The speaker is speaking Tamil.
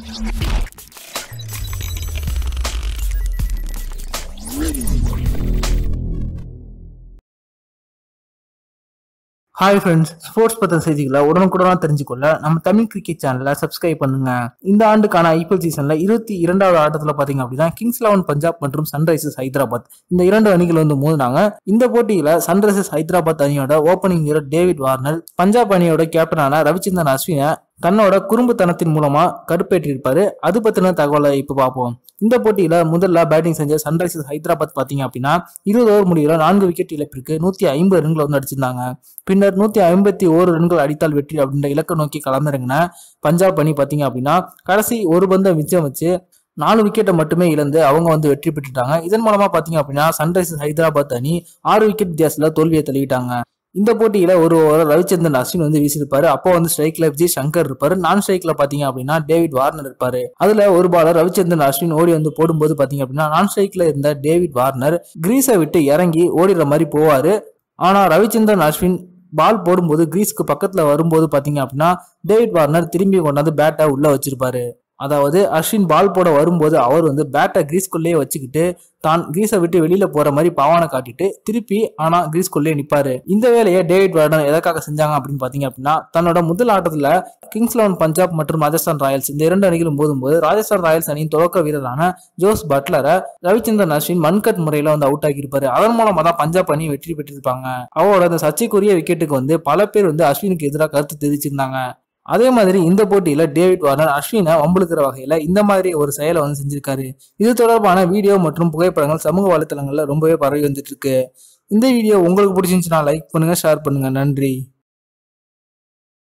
ஹாய் ஃப்ரெண்ட்ஸ் ஸ்போர்ட்ஸ் பற்றின செய்திகளை உடனுக்குடனாக தெரிஞ்சுக்கொள்ள நம்ம தமிழ் கிரிக்கெட் சேனலை சப்ஸ்கிரைப் பண்ணுங்க. இந்த ஆண்டுக்கான ஐபிஎல் சீசனில் இருபத்தி இரண்டாவது ஆட்டத்தில் பார்த்தீங்க அப்படின்னா கிங்ஸ் லெவன் பஞ்சாப் மற்றும் சன்ரைசர்ஸ் ஹைதராபாத். இந்த இரண்டு அணிகள் வந்து மோதினாங்க. இந்த போட்டியில் சன்ரைசர்ஸ் ஹைதராபாத் அணியோட ஓப்பனிங் வீரர் டேவிட் வார்னர் பஞ்சாப் அணியோட கேப்டனான ரவிச்சந்திரன் அஸ்வினை தன்னோட குறும்புத்தனத்தின் மூலமா கருப்பேற்றிருப்பாரு அது பத்தின தகவலை இப்ப பார்ப்போம். இந்த போட்டியில முதல்ல பேட்டிங் செஞ்ச சன்ரைசர்ஸ் ஹைதராபாத் பாத்தீங்க அப்படின்னா இருபது ஓவர் முடிவுல நான்கு விக்கெட் இழப்பிற்கு நூத்தி ஐம்பது ரன்கள் வந்து அடிச்சிருந்தாங்க. பின்னர் நூத்தி ஐம்பத்தி ஓரு ரன்கள் அடித்தால் வெற்றி அப்படின்ற இலக்கை நோக்கி களமிறங்கின பஞ்சாப் அணி பாத்தீங்க அப்படின்னா கடைசி ஒரு பந்தம் மிச்சம் வச்சு நாலு விக்கெட்டை மட்டுமே இழந்து அவங்க வந்து வெற்றி பெற்றுட்டாங்க. இதன் மூலமா பாத்தீங்க அப்படின்னா சன்ரைசர்ஸ் ஹைதராபாத் அணி ஆறு விக்கெட் வித்தியாசத்துல தோல்வியை தள்ளிட்டாங்க. இந்த போட்டியில ஒரு ஓவர் ரவிச்சந்திரன் அஸ்வின் வந்து வீசியிருப்பாரு. அப்போ வந்து ஸ்ட்ரைக்ல விஜய் சங்கர் இருப்பாரு. நான் ஸ்ட்ரைக்ல பாத்தீங்க அப்படின்னா டேவிட் வார்னர் இருப்பாரு. அதுல ஒரு பாலர் ரவிச்சந்திரன் அஸ்வின் ஓடி வந்து போடும்போது பாத்தீங்க அப்படின்னா நான் ஸ்ட்ரைக்ல இருந்த டேவிட் வார்னர் கிரீஸை விட்டு இறங்கி ஓடிடுற மாதிரி போவாரு. ஆனா ரவிச்சந்திரன் அஸ்வின் பால் போடும்போது கிரீஸ்க்கு பக்கத்துல வரும்போது பாத்தீங்க அப்படின்னா டேவிட் வார்னர் திரும்பி கொண்டாந்து பேட்டை உள்ள வச்சிருப்பாரு. அதாவது அஸ்வின் பால் போட வரும்போது அவர் வந்து பேட்டை கிரீஸ்குள்ளேயே வச்சுக்கிட்டு தான் கிரீஸை விட்டு வெளியில போற மாதிரி பாவானை காட்டிட்டு திருப்பி ஆனா கிரீஸ்குள்ளேயே நிப்பாரு. இந்த வேலையை டேவிட் வார்டன் எதற்காக செஞ்சாங்க அப்படின்னு பாத்தீங்க அப்படின்னா தன்னோட முதல் ஆட்டத்துல கிங்ஸ் லெவன் பஞ்சாப் மற்றும் ராஜஸ்தான் ராயல்ஸ் இந்த இரண்டு அணிகளும் போதும்போது ராஜஸ்தான் ராயல்ஸ் அணியின் துவக்க வீரரான ஜோஸ் பட்லரை ரவிச்சந்திரன் அஸ்வின் மன்கட் முறையில வந்து அவுட் ஆகியிருப்பாரு அதன் மூலமா தான் பஞ்சாப் அணி வெற்றி பெற்றிருப்பாங்க. அவரோட அந்த சர்ச்சைக்குரிய விக்கெட்டுக்கு வந்து பல பேர் வந்து அஸ்வினுக்கு எதிராக கருத்து தெரிவிச்சிருந்தாங்க. அதே மாதிரி இந்த போட்டியில டேவிட் வார்னர் அஸ்வினை வம்புழுக்கிற வகையில இந்த மாதிரி ஒரு செயலை வந்து செஞ்சிருக்காரு. இது தொடர்பான வீடியோ மற்றும் புகைப்படங்கள் சமூக வலைத்தளங்கள்ல ரொம்பவே பரவி வந்துட்டு இருக்கு. இந்த வீடியோ உங்களுக்கு பிடிச்சிருந்துச்சுன்னா லைக் பண்ணுங்க ஷேர் பண்ணுங்க. நன்றி.